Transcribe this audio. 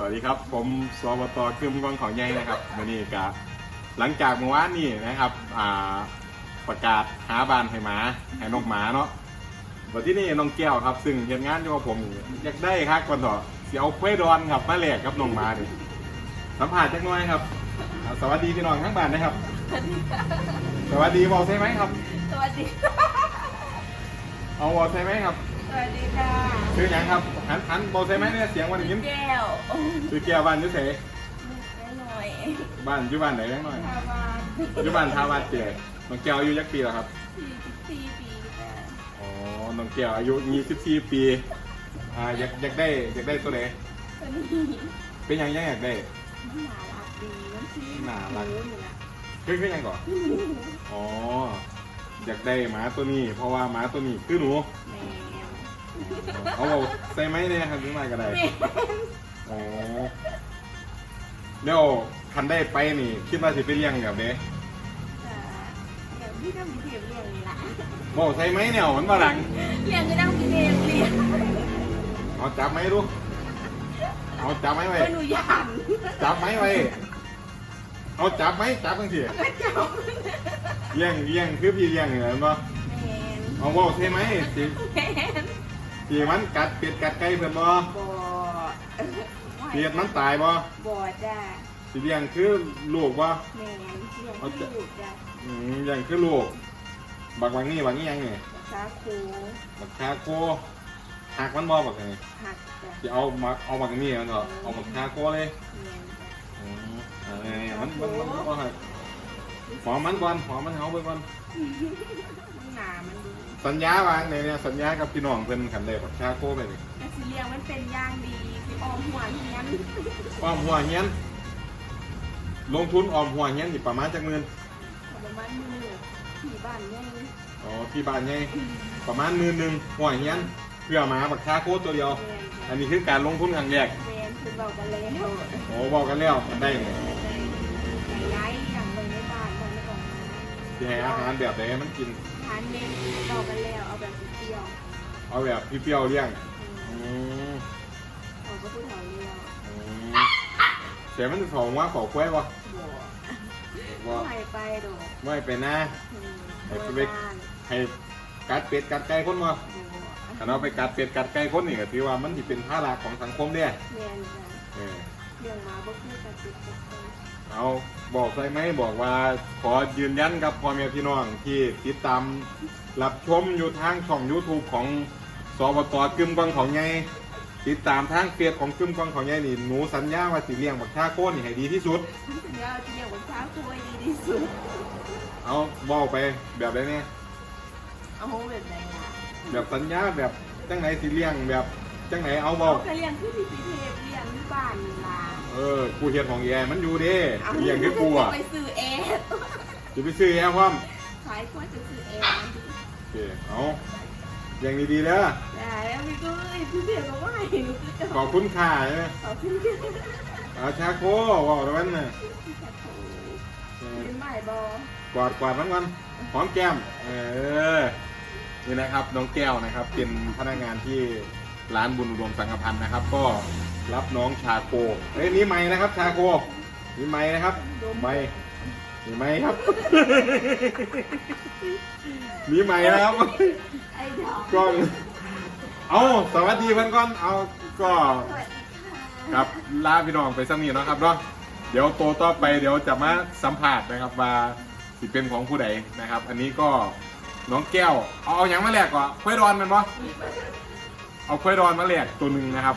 สวัสดีครับ ผมสวตคืมกองของใหญ่นะครับวันนี้กะหลังจากเมื่อวานนี้นะครับอ่าประกาศหาบ้านให้หมาให้นกหมาเนาะวันที่นี่น้องแก้วครับ ซึ่งเห็นงานอยู่กับผมอยากได้ครับก่อนต่อเสียวเควดอนครับมาแลกกับน้องหมาดิสัมผัสจักหน่อยครับอ่าสวัสดีพี่น้องทั้งบ้านนะครับ สวัสดีบอกใช่ไหมครับ สวัสดี เอาบอกใช่ไหมครับ สวัสดีค่ะชื่อหยังครับหันหันบอกใช่ไหมเนี่ยเสียงวันนี้แก้วชื่อแก้วบ้านอยุ่เสแม่หน่อยบ้านอยู่บ้านไหนยังหน่อยทาวานปัจจุบันทาวาเจ็ดน้องแก้วอายุยักปีแล้วครับสี่สิบสี่ปีแต่อ๋อน้องแก้วอายุ24ปีอ่าอยากอยากได้อยากได้ตัวไหนตอนนี้เป็นหยังยังอยากได้น่ารักดีน้ำชีน่ารักหมูอยู่นะคือคือหยังก่อนอ๋ออยากได้หมาตัวนี้ เพราะว่าหมาตัวนี้คือหนูแมว เอาเอาใส่ไหมเนี่ยครับซื้อมาก็ได้แมวอ๋อเดี๋ยวคันได้ไปนี่ คิดว่าสิไปเลี้ยงแบบนี้แต่เดี๋ยวพี่ต้องมีเทียมเรียงนี่ละบอกใส่ไหมเนี่ยมันมาดังเรียงก็ต้องมีเทียมเรียงเอาจับไหมดูเอาจับไหมไว้เป็นหนูหยานจับไหมไว้เอาจับไหมจับกันสิก็จับเลี้ยงเลี้ยงคือพี่เลี้ยงเหรอเนาะแมนเอาบอกใช่ไหมสิ แมนสิมันกัดเป็ดกัดไก่เพิ่นบ่บอเลียดมันตายบ่บอจ้าสิเลี้ยงคือลูกบ่ แมนเรียงที่ลูกจ้าอืมเลี้ยงคือลูกบักวังนี่บักนี่ยังนี่ซาคูบักคาโกหักมันบ่บักนี่หักจ้ะสิเอามาเอาบักนี่มันเถอะเอาบักคาโกเลยแมนจ้ะอืมเออมันมันมันมันบ่หัก หอมมันก่อนหอมมันเฮาไปก่อนมันหนามันดีสัญญาวางในเนี่ยสัญญากับพี่น้องเพิ่นคันได้บักคาโกไปนี่แต่สีเหลียงมันเป็นย่างดีคือออมหัวเฮียนออมหัวเฮียนลงทุนออมหัวเฮียนนี่ประมาณจักหมื่นประมาณมือผีบ้านเนี่ยอ๋อที่บ้านไงประมาณหมื่นหนึ่งหัวเฮียนเพื่อหมาบักคาโคตรตัวเดียวแมนอันนี้คือการลงทุนครั้งแรกแมนคือบอกกันแล้วโอ้บอกกันแล้วมันได้ ที่ให้อาหารแบบไหนให้มันกินทานเน้นบอกกันแล้วเอาแบบเปรี้ยวเอาแบบเปรี้ยวๆเลี้ยงอืมเขาก็พูดแถวเรียวอืมแต่มันของว่าขอคุ้ยบวะ่ว่าไม่ไปดอกไม่เป็นนะให้ไป บ้านให้กัดเป็ดกัดไก่คนมาบ่ถ้าเราไปกัดเป็ดกัดไก่คนนี่ก็ถือว่ามันที่เป็นภาระของสังคมเนี่ยแมนจ้ะเออเรื่องมาบ่คือการติดกับคนเอา บอกใช่ไหมบอกว่าขอยืนยันกับพ่อแม่พี่น้องที่ติดตามรับชมอยู่ทางช่อง YouTube ของสบตกึมกองของไงติดตามทางเฟซของกึมกองของไงนี่หนูสัญญาว่าสิเลี้ยงบักชาโก้นี่ให้ดีที่สุดเดี๋ยวจะเรียกว่าช้าคุยดีที่สุด เอาบอกไปแบบไหนเนี่ยเอาแบบไหนล่ะแบบสัญญาแบบจังไหนสิเลี้ยงแบบจังไหนเอาบเขาอกเคยเรียนที่พิพิเทพเรียนที่บ้านนี่ล่ะ เออ กูเฮ็ดของแยมันอยู่เด้เลี้ยงคือกูอะไปซื้อแอร์จะไปซื้อแอร์พร้อมขายกล้วยจะซื้อแอร์มันดีโอเคเอาเลี้ยงดีๆเด้อได้แล้วพี่ก็เอ้ยพี่เพียก็ว่าให้หนูคือจะขอบคุณค่าใช่ไหมขอบคุณที่เอาชาโก้บอกแล้วมันน่ะเออเป็นใหม่บอกวาดกวาดมันก่อนหอมแก้ม เออ นี่นะครับน้องแก้วนะครับ เป็นพนักงานที่ร้านบุญอุดมสังฆพันธ์นะครับ ก็ รับน้องชาโกเอ้ยนี่ไม้นะครับ ชาโกนี่ไม้นะครับไม้นี่ไม้ครับ นี่ไม้นะครับไอ้ดอกก็เอาสวัสดีเพื่อนก่อนเอาก็สวัสดีค่ะครับลาพี่น้องไปสักนิดเนาะครับเนาะเดี๋ยวโตต่อไปเดี๋ยวจะมาสัมผัสนะครับว่าสิเป็นของผู้ใดนะครับ อันนี้ก็น้องแก้ว เอาเอาอย่างมาแลกก่อนควายดอนแมันปะเอาควายดอนมาแลกตัวหนึ่งนะครับ